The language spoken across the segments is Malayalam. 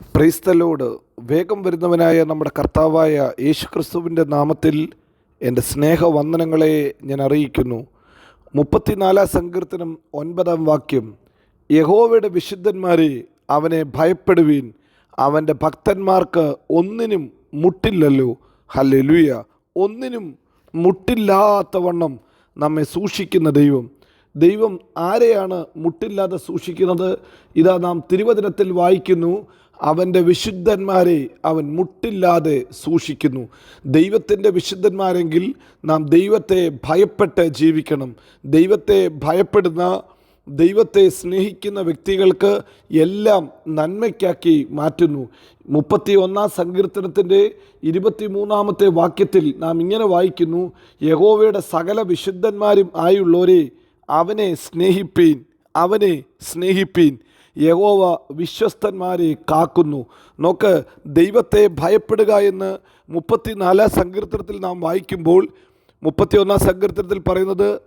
ക്രൈസ്തലോട് വേഗം വരുന്നവനായ നമ്മുടെ കർത്താവായ യേശുക്രിസ്തുവിന്റെ നാമത്തിൽ എന്റെ സ്നേഹവന്ദനങ്ങളെ ഞാൻ അറിയിക്കുന്നു. മുപ്പത്തിനാലാം സങ്കീർത്തനം ഒൻപതാം വാക്യം. യഹോവയുടെ വിശുദ്ധന്മാരെ അവനെ ഭയപ്പെടുവീൻ. അവന്റെ ഭക്തന്മാർക്ക് ഒന്നിനും മുട്ടില്ലല്ലോ. ഹല്ലേലൂയ. ഒന്നിനും മുട്ടില്ലാത്തവണ്ണം നമ്മെ സൂക്ഷിക്കുന്ന ദൈവം. ദൈവം ആരെയാണ് മുട്ടില്ലാതെ സൂക്ഷിക്കുന്നത്? ഇതാ നാം തിരുവചനത്തിൽ വായിക്കുന്നു. അവന്റെ വിശുദ്ധന്മാരെ അവൻ മുട്ടില്ലാതെ സൂക്ഷിക്കുന്നു. ദൈവത്തിന്റെ വിശുദ്ധന്മാരെങ്കിൽ നാം ദൈവത്തെ ഭയപ്പെട്ട് ജീവിക്കണം. ദൈവത്തെ ഭയപ്പെടുന്ന ദൈവത്തെ സ്നേഹിക്കുന്ന വ്യക്തികൾക്ക് എല്ലാം നന്മയ്ക്കാക്കി മാറ്റുന്നു. മുപ്പത്തി ഒന്നാം സങ്കീർത്തനത്തിന്റെ ഇരുപത്തി മൂന്നാമത്തെ വാക്യത്തിൽ നാം ഇങ്ങനെ വായിക്കുന്നു യഹോവയുടെ സകല വിശുദ്ധന്മാരും ആയുള്ളവരെ അവനെ സ്നേഹിപ്പീൻ അവനെ സ്നേഹിപ്പീൻ. യഹോവ വിശ്വസ്തന്മാരെ കാക്കുന്നു. നോക്ക് ദൈവത്തെ ഭയപ്പെടുക എന്ന് മുപ്പത്തിനാലാം സങ്കീർത്തനത്തിൽ നാം വായിക്കുമ്പോൾ മുപ്പത്തിയൊന്നാം സങ്കീർത്തനത്തിൽ പറയുന്നത്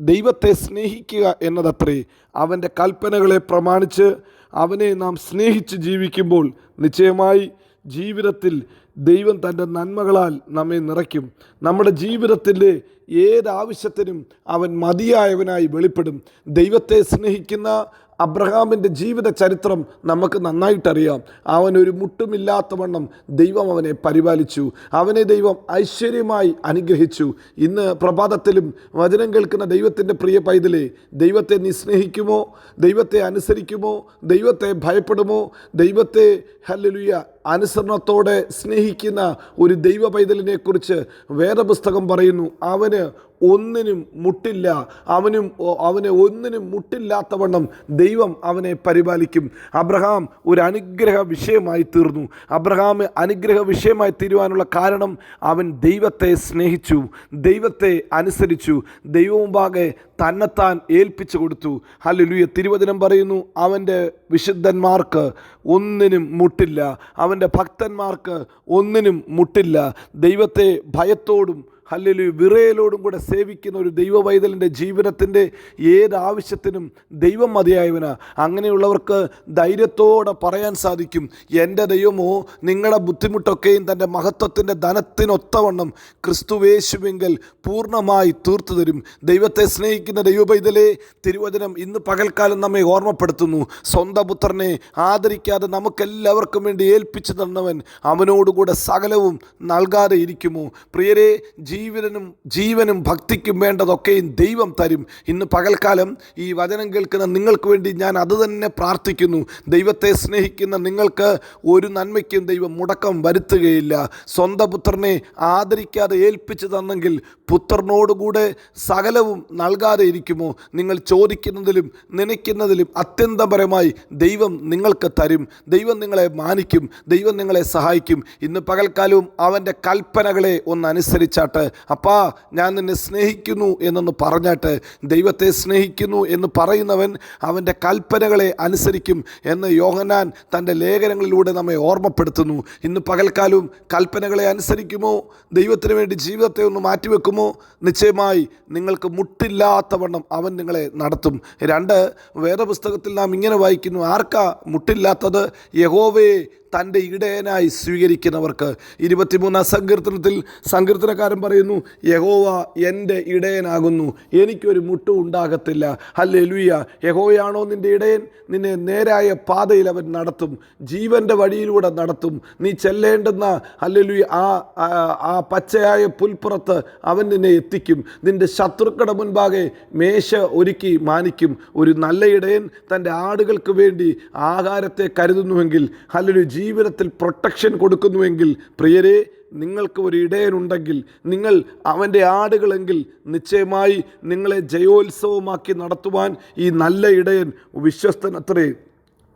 ദൈവത്തെ സ്നേഹിക്കുക എന്നതത്രേ. അവന്റെ കൽപ്പനകളെ പ്രമാണിച്ച് അവനെ നാം സ്നേഹിച്ച് ജീവിക്കുമ്പോൾ നിശ്ചയമായി ജീവിതത്തിൽ ദൈവം തന്റെ നന്മകളാൽ നമ്മെ നിറയ്ക്കും. നമ്മുടെ ജീവിതത്തിന്റെ ഏതാവശ്യത്തിനും അവൻ മതിയായവനായി വെളിപ്പെടും. ദൈവത്തെ സ്നേഹിക്കുന്ന അബ്രഹാമിന്റെ ജീവിത ചരിത്രം നമുക്ക് നന്നായിട്ടറിയാം. അവനൊരു മുട്ടുമില്ലാത്തവണ്ണം ദൈവം അവനെ പരിപാലിച്ചു. അവനെ ദൈവം ഐശ്വര്യമായി അനുഗ്രഹിച്ചു. ഇന്ന് പ്രഭാതത്തിലും വചനം കേൾക്കുന്ന ദൈവത്തിന്റെ പ്രിയ പൈതലെ ദൈവത്തെ നീ സ്നേഹിക്കുമോ? ദൈവത്തെ അനുസരിക്കുമോ? ദൈവത്തെ ഭയപ്പെടുമോ? ദൈവത്തെ ഹല്ലുയ അനുസരണത്തോടെ സ്നേഹിക്കുന്ന ഒരു ദൈവ പൈതലിനെക്കുറിച്ച് വേദപുസ്തകം പറയുന്നു. അവന് ഒന്നിനും മുട്ടില്ല. അവനും അവനെ ഒന്നിനും മുട്ടില്ലാത്തവണ്ണം ദൈവം അവനെ പരിപാലിക്കും. അബ്രഹാം ഒരു അനുഗ്രഹ വിഷയമായി തീർന്നു. അബ്രഹാം അനുഗ്രഹ വിഷയമായി തീരുവാനുള്ള കാരണം അവൻ ദൈവത്തെ സ്നേഹിച്ചു ദൈവത്തെ അനുസരിച്ചു ദൈവമുമ്പാകെ തന്നെത്താൻ ഏൽപ്പിച്ചു കൊടുത്തു. ഹല്ലുലുയ. തിരുവചനം പറയുന്നു അവന്റെ വിശുദ്ധന്മാർക്ക് ഒന്നിനും മുട്ടില്ല. അവന്റെ ഭക്തന്മാർക്ക് ഒന്നിനും മുട്ടില്ല. ദൈവത്തെ ഭയത്തോടും ഹല്ലലു വിറയലോടും കൂടെ സേവിക്കുന്ന ഒരു ദൈവ പൈതലിന്റെ ജീവിതത്തിന്റെ ഏതാവശ്യത്തിനും ദൈവം മതിയായവന. അങ്ങനെയുള്ളവർക്ക് ധൈര്യത്തോടെ പറയാൻ സാധിക്കും എന്റെ ദൈവമോ നിങ്ങളുടെ ബുദ്ധിമുട്ടൊക്കെയും തന്റെ മഹത്വത്തിന്റെ ധനത്തിനൊത്തവണ്ണം ക്രിസ്തുവേശുവെങ്കിൽ പൂർണമായി തീർത്തു തരും. ദൈവത്തെ സ്നേഹിക്കുന്ന ദൈവ പൈതലെ തിരുവചനം ഇന്ന് പകൽക്കാലം നമ്മെ ഓർമ്മപ്പെടുത്തുന്നു. സ്വന്തം പുത്രനെ ആദരിക്കാതെ നമുക്കെല്ലാവർക്കും വേണ്ടി ഏൽപ്പിച്ചു തന്നവൻ അവനോടുകൂടെ സകലവും നൽകാതെ ഇരിക്കുമോ? പ്രിയരെ ജീവനും ജീവനും ഭക്തിക്കും വേണ്ടതൊക്കെയും ദൈവം തരും. ഇന്ന് പകൽക്കാലം ഈ വചനം കേൾക്കുന്ന നിങ്ങൾക്ക് വേണ്ടി ഞാൻ അത് തന്നെ പ്രാർത്ഥിക്കുന്നു. ദൈവത്തെ സ്നേഹിക്കുന്ന നിങ്ങൾക്ക് ഒരു നന്മയ്ക്കും ദൈവം മുടക്കം വരുത്തുകയില്ല. സ്വന്തം പുത്രനെ ആദരിക്കാതെ ഏൽപ്പിച്ചു തന്നെങ്കിൽ പുത്രനോടുകൂടെ സകലവും നൽകാതെ ഇരിക്കുമോ? നിങ്ങൾ ചോദിക്കുന്നതിലും നനയ്ക്കുന്നതിലും അത്യന്തപരമായി ദൈവം നിങ്ങൾക്ക് തരും. ദൈവം നിങ്ങളെ മാനിക്കും. ദൈവം നിങ്ങളെ സഹായിക്കും. ഇന്ന് പകൽക്കാലവും അവന്റെ കൽപ്പനകളെ ഒന്ന് അനുസരിച്ചാട്ട് അപ്പാ ഞാൻ നിന്നെ സ്നേഹിക്കുന്നു എന്നൊന്ന് പറഞ്ഞാട്ട് ദൈവത്തെ സ്നേഹിക്കുന്നു എന്ന് പറയുന്നവൻ അവന്റെ കൽപ്പനകളെ അനുസരിക്കും എന്ന് യോഹനാൻ തന്റെ ലേഖനങ്ങളിലൂടെ നമ്മെ ഓർമ്മപ്പെടുത്തുന്നു. ഇന്ന് പകൽക്കാലവും കൽപ്പനകളെ അനുസരിക്കുമോ? ദൈവത്തിന് വേണ്ടി ജീവിതത്തെ ഒന്ന് മാറ്റിവെക്കുമോ? നിശ്ചയമായി നിങ്ങൾക്ക് മുട്ടില്ലാത്തവണ്ണം അവൻ നിങ്ങളെ നടത്തും. രണ്ട് വേദപുസ്തകത്തിൽ നാം ഇങ്ങനെ വായിക്കുന്നു ആർക്കാ മുട്ടില്ലാത്തത്? യഹോവയെ തന്റെ ഇടയനായി സ്വീകരിക്കുന്നവർക്ക്. ഇരുപത്തിമൂന്നാം സങ്കീർത്തനത്തിൽ സങ്കീർത്തനക്കാരൻ പറയുന്നു യഹോവ എന്റെ ഇടയനാകുന്നു. എനിക്കൊരു മുട്ടും ഉണ്ടാകത്തില്ല. അല്ലേ ലുയ്യ യഹോയാണോ നിന്റെ ഇടയൻ? നിന്നെ നേരായ പാതയിൽ അവൻ നടത്തും. ജീവന്റെ വഴിയിലൂടെ നടത്തും. നീ ചെല്ലേണ്ടുന്ന അല്ലെലുയ ആ ആ- ആ പച്ചയായ പുൽപ്പുറത്ത് അവൻ നിന്നെ എത്തിക്കും. നിന്റെ ശത്രുക്കളുടെ മുൻപാകെ മേശ ഒരുക്കി മാനിക്കും. ഒരു നല്ല ഇടയൻ തന്റെ ആടുകൾക്ക് വേണ്ടി ആഹാരത്തെ കരുതുന്നുവെങ്കിൽ അല്ലെങ്കിൽ ജീവിതത്തിൽ പ്രൊട്ടക്ഷൻ കൊടുക്കുന്നുവെങ്കിൽ പ്രിയരെ നിങ്ങൾക്ക് ഒരു ഇടയനുണ്ടെങ്കിൽ നിങ്ങൾ അവന്റെ ആടുകളെങ്കിൽ നിശ്ചയമായി നിങ്ങളെ ജയോത്സവമാക്കി നടത്തുവാൻ ഈ നല്ല ഇടയൻ വിശ്വസ്തനത്രേ.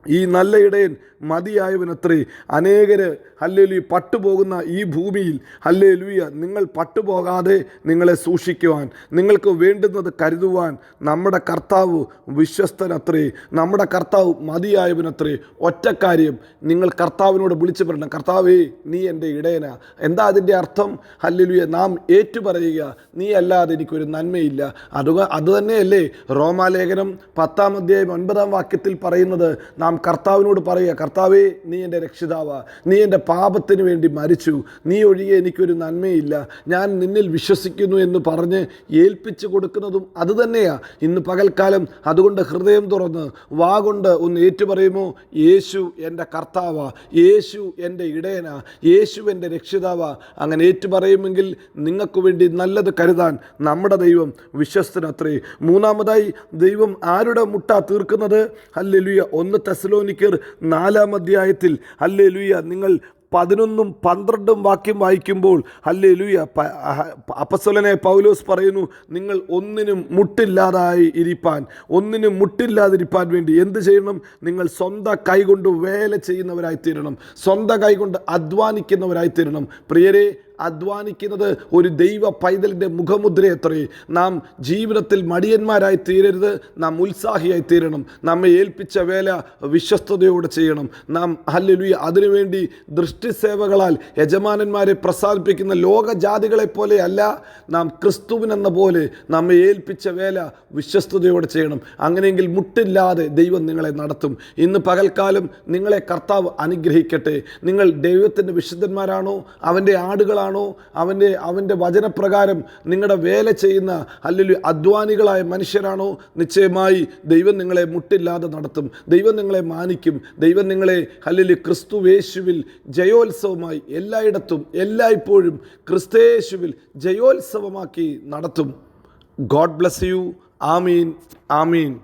ഈ നല്ല ഇടയൻ മതിയായവനത്രേ. അനേകര് ഹല്ലേലൂയ പട്ടുപോകുന്ന ഈ ഭൂമിയിൽ ഹല്ലേലുയ നിങ്ങൾ പട്ടുപോകാതെ നിങ്ങളെ സൂക്ഷിക്കുവാൻ നിങ്ങൾക്ക് വേണ്ടുന്നത് കരുതുവാൻ നമ്മുടെ കർത്താവ് വിശ്വസ്തനത്രേ നമ്മുടെ കർത്താവ് മതിയായവനത്രേ ഒറ്റക്കാര്യം നിങ്ങൾ കർത്താവിനോട് വിളിച്ചു പറയണം. കർത്താവേ നീ എന്റെ ഇടയന. എന്താ അതിന്റെ അർത്ഥം? ഹല്ലേലൂയ നാം ഏറ്റുപറയുക നീ അല്ലാതെ എനിക്കൊരു നന്മയില്ല. അത് അത് തന്നെയല്ലേ റോമാലേഖനം പത്താം അധ്യായം ഒൻപതാം വാക്യത്തിൽ പറയുന്നത്? നാം കർത്താവിനോട് പറയുക കർത്താവേ നീ എന്റെ രക്ഷിതാവ. നീ എന്റെ പാപത്തിന് വേണ്ടി മരിച്ചു. നീ ഒഴികെ എനിക്കൊരു നന്മയില്ല. ഞാൻ നിന്നിൽ വിശ്വസിക്കുന്നു എന്ന് പറഞ്ഞ് ഏൽപ്പിച്ചു കൊടുക്കുന്നതും അതുതന്നെയാണ് ഇന്ന് പകൽക്കാലം അതുകൊണ്ട് ഹൃദയം തുറന്ന് വാ കൊണ്ട് ഒന്ന് ഏറ്റുപറയുമോ? യേശു എന്റെ കർത്താവാ. യേശു എന്റെ ഇടയനാ. യേശു എന്റെ രക്ഷിതാവാ. അങ്ങനെ ഏറ്റുപറയുമെങ്കിൽ നിങ്ങൾക്ക് വേണ്ടി നല്ലത് കരുതാൻ നമ്മുടെ ദൈവം വിശ്വസ്തനത്രേ. മൂന്നാമതായി ദൈവം ആരുടെ മുട്ട തീർക്കുന്നത്? അല്ലെലുയ ഒന്ന് തെസലോനിക്കർ നാലാം അധ്യായത്തിൽ. അല്ലെലുയ നിങ്ങൾ പതിനൊന്നും പന്ത്രണ്ടും വാക്യം വായിക്കുമ്പോൾ അല്ലേ ലുയ അപ്പസ്വലനെ പൗലോസ് പറയുന്നു നിങ്ങൾ ഒന്നിനും മുട്ടില്ലാതായി ഇരിപ്പാൻ ഒന്നിനും മുട്ടില്ലാതിരിപ്പാൻ വേണ്ടി എന്ത് ചെയ്യണം? നിങ്ങൾ സ്വന്തം കൈകൊണ്ട് വേല ചെയ്യുന്നവരായി തീരണം സ്വന്തം കൈകൊണ്ട് അധ്വാനിക്കുന്നവരായി തീരണം പ്രിയരെ അധ്വാനിക്കുന്നത് ഒരു ദൈവ പൈതലിന്റെ മുഖമുദ്ര എത്രയേ നാം ജീവിതത്തിൽ മടിയന്മാരായി തീരരുത്. നാം ഉത്സാഹിയായി തീരണം. നമ്മെ ഏൽപ്പിച്ച വേല വിശ്വസ്തയോടെ ചെയ്യണം. നാം ഹല്ലുയ അതിനുവേണ്ടി ദൃഷ്ടിസേവകളാൽ യജമാനന്മാരെ പ്രസാദിപ്പിക്കുന്ന ലോകജാതികളെ പോലെയല്ല നാം ക്രിസ്തുവിനെന്ന പോലെ നമ്മെ ഏൽപ്പിച്ച വേല വിശ്വസ്തയോടെ ചെയ്യണം. അങ്ങനെയെങ്കിൽ മുട്ടില്ലാതെ ദൈവം നിങ്ങളെ നടത്തും. ഇന്ന് പകൽക്കാലം നിങ്ങളെ കർത്താവ് അനുഗ്രഹിക്കട്ടെ. നിങ്ങൾ ദൈവത്തിന്റെ വിശുദ്ധന്മാരാണോ? അവന്റെ ആടുകളാണോ? അവന്റെ അവന്റെ വചനപ്രകാരം നിങ്ങളുടെ വേല ചെയ്യുന്ന അല്ലെങ്കിൽ അധ്വാനികളായ മനുഷ്യരാണോ? നിശ്ചയമായി ദൈവം നിങ്ങളെ മുട്ടില്ലാതെ നടത്തും. ദൈവം നിങ്ങളെ മാനിക്കും. ദൈവം നിങ്ങളെ അല്ലെങ്കിൽ ക്രിസ്തുവേശുവിൽ ജയോത്സവമായി എല്ലായിടത്തും എല്ലായ്പ്പോഴും ക്രിസ്തയേശുവിൽ ജയോത്സവമാക്കി നടത്തും. God bless you. Amin. Amin.